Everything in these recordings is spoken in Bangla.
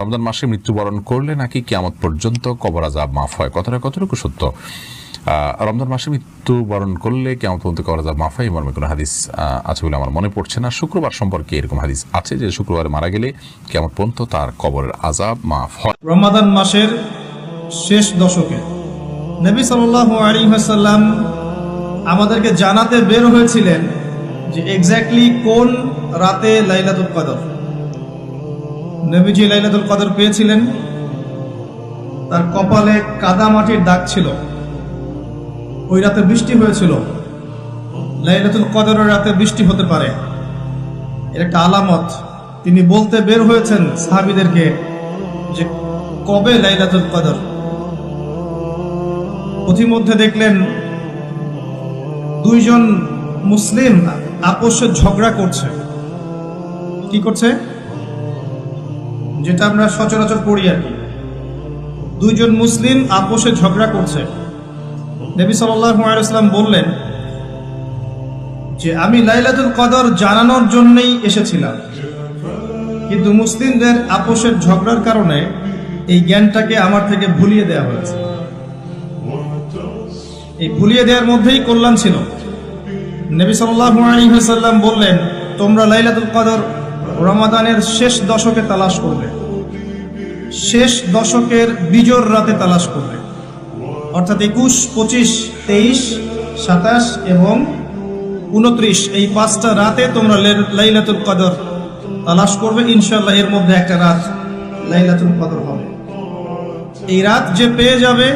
রমজান মাসে মৃত্যুবরণ করলে নাকি কিয়ামত পর্যন্ত কবর আজাব মাফ হয়? কথাটা কতটুকু সত্য? রমজান মাসে মৃত্যুবরণ করলে কেমন পর্যন্ত কবর আজাব মাফ এই মর্মে কোনো হাদিস আছে বলে আমার মনে পড়ছে না। শুক্রবার সম্পর্কে এরকম হাদিস আছে যে শুক্রবারে মারা গেলে কেমন পর্যন্ত তার কবরের আজাব মাফ হয়। রমাদান মাসের শেষ দশকে নবী সাল্লাল্লাহু আলী হাসাল্লাম আমাদেরকে জানাতে বের হয়েছিলেন যে এক্স্যাক্টলি কোন রাতে লাইলাতুল কদর। নবীজি লাইলাতুল কদর পেয়েছিলেন। তার কপালে কাদা মাটির দাগ ছিল। ওই রাতে বৃষ্টি হয়েছিল। লাইলাতুল কদরের রাতে বৃষ্টি হতে পারে। এর একটা আলামত, তিনি বলতে বের হয়েছেন সাহাবিদেরকে যে কবে লাইলাতুল কদর। পথিমধ্যে দেখলেন দুইজন মুসলিম আপোষে ঝগড়া করছে। কি করছে? যেটা আমরা সচরাচর পড়ি আর কি। দুইজন মুসলিম আপোষে ঝগড়া করছে। নবী সাল্লাম বললেন যে, আমি লাইলাতুল কদর জানানোর জন্যই এসেছিলাম। কিন্তু মুসলিমদের আপোষের ঝগড়ার কারণে এই জ্ঞানটাকে আমার থেকে ভুলিয়ে দেওয়া হয়েছে। এই ভুলিয়ে দেওয়ার মধ্যেই কল্যাণ ছিল। নবী সাল্লাম বললেন, তোমরা লাইলাতুল কদর রমাদানের শেষ দশকে তালাশ করবে। শেষ দশকের বিজোর রাতে তালাশ করবে। অর্থাৎ একুশ, পঁচিশ, তেইশ, সাতাশ এবং উনত্রিশ এই পাঁচটা রাতে তোমরা লাইলাতুল কদর তালাশ করবে। ইনশাল্লাহ এর মধ্যে একটা রাত লাইলাতুল কদর হবে। এই রাত যে পেয়ে যাবে,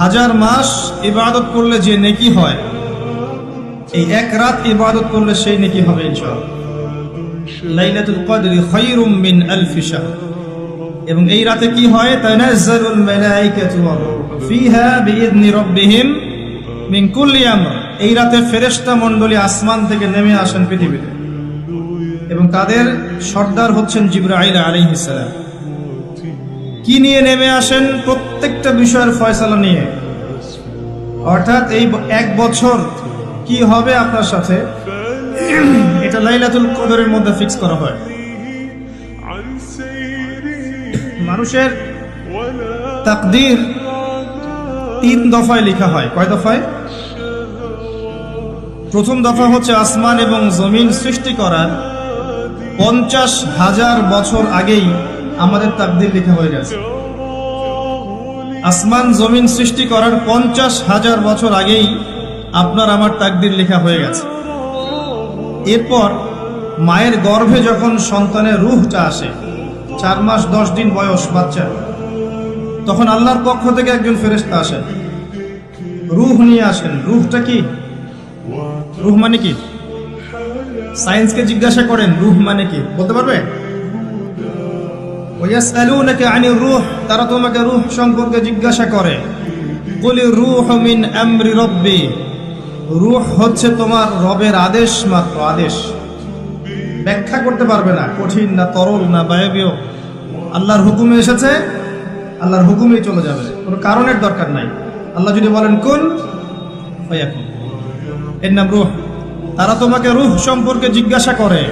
হাজার মাস ইবাদত করলে যে নেকি হয়, এই এক রাত ইবাদত করলে সেই নেকি হবে ইনশাআল্লাহ। লাইলাতুল কদরি খায়রুম মিন আলফি শাহর। এবং এই রাতে কি হয়? তানাজ্জালুল মালাইকাতু ফিহা বিইذনি রাব্বিহিম মিন কুল্লি আমর। এই রাতে ফেরেশতা মণ্ডলী আসমান থেকে নেমে আসেন পৃথিবীতে। এবং তাদের সর্দার হচ্ছেন জিব্রাইল আলাইহিস সালাম। কি নিয়ে নেমে আসেন? প্রত্যেকটা বিষয়ের ফয়সালা নিয়ে। অর্থাৎ এই এক বছর কি হবে আপনার সাথে? লাইলাতুল কদরের মধ্যে ফিক্স করা হয়। মানুষের তাকদির তিন দফায় লেখা হয়। কয় দফায়? প্রথম দফা হচ্ছে আসমান এবং জমিন সৃষ্টি করার পঞ্চাশ হাজার বছর আগেই আমাদের তাকদির লেখা হয়ে গেছে। আসমান, জমিন সৃষ্টি করার পঞ্চাশ হাজার বছর আগেই আপনার আমার তাকদির লেখা হয়ে গেছে। এরপর মায়ের গর্ভে যখন সন্তানের রুহটা আসে, চার মাস দশ দিন বয়স বাচ্চা, তখন আল্লাহর পক্ষ থেকে একজন ফেরেশতা আসেন। রুহ নিয়ে আসেন। রুহটা কি? রুহ মানে কি? সায়েন্সকে জিজ্ঞাসা করেন, রুহ মানে কি? বলতে পারবে? আনির রূহ, তারা তোমাকে রুহ সম্পর্কে জিজ্ঞাসা করে। কুলি রূহ মিন আমরি রব্বি রূহ হচ্ছে তোমার রবের আদেশ মাত্র আদেশ। ব্যাখ্যা করতে পারবে না, কঠিন না তরল না বায়বীয়। আল্লাহর হুকুমে এসেছে, আল্লাহর হুকুমেই চলে যাবে। কোনো কারণের দরকার নাই। আল্লাহ যদি বলেন, কোন? এর নাম রুহ। তারা তোমাকে রুহ সম্পর্কে জিজ্ঞাসা করে।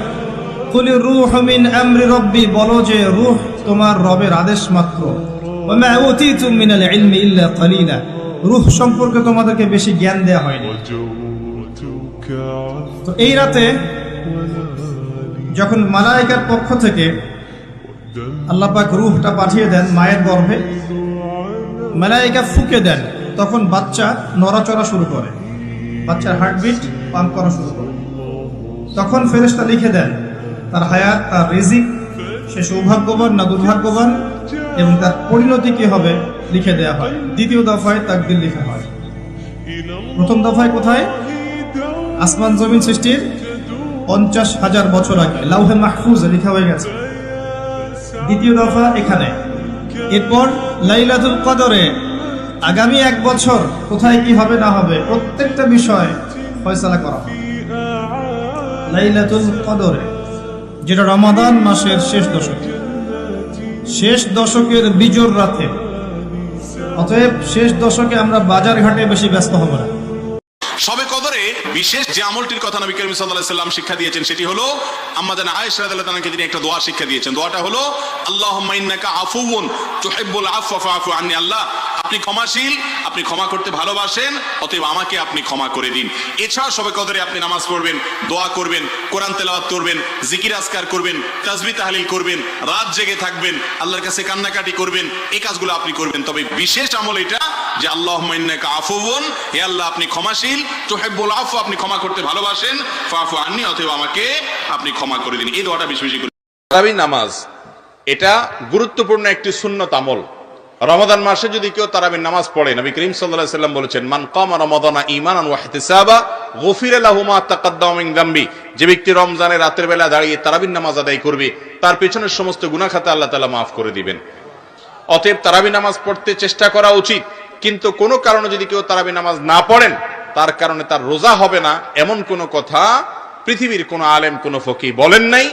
কুলি রুহ মিন আমরি রব্বি, বলো যে রুহ তোমার রবের আদেশ মাত্র। মিনাল ইলমি ইল্লা কালিলা। রুহ সম্পর্কে তোমাদেরকে বেশি জ্ঞান দেয়া হয়নি। তো এই রাতে যখন মালায়িকার পক্ষ থেকে আল্লাপাক রুহটা পাঠিয়ে দেন মায়ের গর্ভে মালায়িকা ফুকে দেন, তখন বাচ্চা নড়াচড়া শুরু করে। বাচ্চার হার্টবিট পাম্প করা শুরু করে। তখন ফেরেশতা লিখে দেন, তার হায়াত, তার রেজিক, সে সৌভাগ্যবান না দুর্ভাগ্যবান, এবং তার পরিণতি কী হবে? লিখে দেয়া হয়। দ্বিতীয় দফায় তাকদির লেখা হয়। প্রথম দফায় কোথায়? আসমান জমিন সৃষ্টির পঞ্চাশ হাজার বছর আগে। লাউহে মাহফুজ লেখা হয়ে গেছে। দ্বিতীয় দফা এখানে। এরপর লাইলাতুল কদরে। আগামী এক বছর কোথায় কি হবে না হবে প্রত্যেকটা বিষয় ফয়সালা করা লাইলাতুল কদরে, যেটা রমাদান মাসের শেষ দশকে। শেষ দশকের বিজোর রাতে অতএব শেষ দশকে আমরা বাজার ঘাটে বেশি ব্যস্ত হব না। সবে কদরে বিশেষ যে আমলটির কথা নবী করিম সাল্লাল্লাহু সাল্লাম শিক্ষা দিয়েছেন, সেটি হলো আয়েশ আয়েশা রাদিয়াল্লাহু তাআলাকে তিনি একটা দোয়া শিক্ষা দিয়েছেন। দোয়াটা হলো, আল্লাহুম্মা ইন্নাকা আফুউন তুহিব্বুল আফওয়া ফাফু আননি আল্লাহ। আপনি ক্ষমাশীল, আপনি ক্ষমা করতে ভালোবাসেন, অতএব আমাকে আপনি ক্ষমা করে দিন। এছাড়া সবে কদরে আপনি নামাজ পড়বেন, দোয়া করবেন, কোরআন তেলাওয়াত করবেন, জিকির আজকার করবেন, তাসবিহ তাহলিল করবেন, রাত জেগে থাকবেন, আল্লাহর কাছে কান্নাকাটি করবেন, এই কাজগুলো আপনি করবেন। তবে বিশেষ আমল এটা যে আল্লাহ আফুউন হে আল্লাহ আপনি ক্ষমাশীল, তুহিব্বুল আফওয়া আপনি ক্ষমা করতে ভালোবাসেন, ফাআফু আননি অতএব আমাকে আপনি ক্ষমা করে দিন। এই দোয়াটা বেশি বেশি করে নামাজ, এটা গুরুত্বপূর্ণ একটি সুন্নত আমল। রমাদান মাসে যদি কেউ তারাবির নামাজ পড়ে, নবী করিম আলাইহি সাল্লাম বলেছেন, মান কম রমাদানা ইমান গুফিরা যে ব্যক্তি রমজানের রাতের বেলা দাঁড়িয়ে তারাবির নামাজ আদায় করবে, তার পেছনের সমস্ত গুনাহ খাতা আল্লাহ তালা মাফ করে দিবেন। অতএব তারাবি নামাজ পড়তে চেষ্টা করা উচিত, কিন্তু কোনো কারণে যদি কেউ তারাবি নামাজ না পড়েন, তার কারণে তার রোজা হবে না, এমন কোনো কথা পৃথিবীর কোনো আলেম, কোনো ফকি বলেন নাই।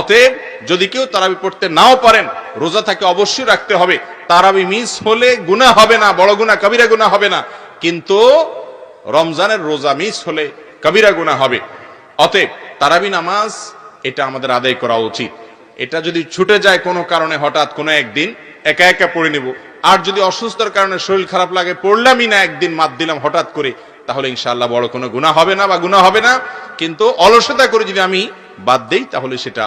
অতএব যদি কেউ তারাবি পড়তে নাও পারেন, রোজা তাকে অবশ্যই রাখতে হবে। তারাবি মিস হলে গুনাহ হবে না, বড় গুনাহ, কবিরা গুনাহ হবে না। কিন্তু রমজানের রোজা মিস হলে কবিরা গুনাহ হবে। অতএব তারাবি নামাজ এটা আমাদের আদায় করা উচিত। এটা যদি ছুটে যায় কোনো কারণে হঠাৎ কোনো একদিন, একা একা পড়ে নেব। আর যদি অসুস্থতার কারণে শরীর খারাপ লাগে, পড়লামই না একদিন মাত দিলাম হঠাৎ করে, তাহলে ইনশাআল্লাহ বড় কোনো গুনাহ হবে না বা গুনাহ হবে না। কিন্তু অলসতা করে যদি আমি বাদ দেই, তাহলে সেটা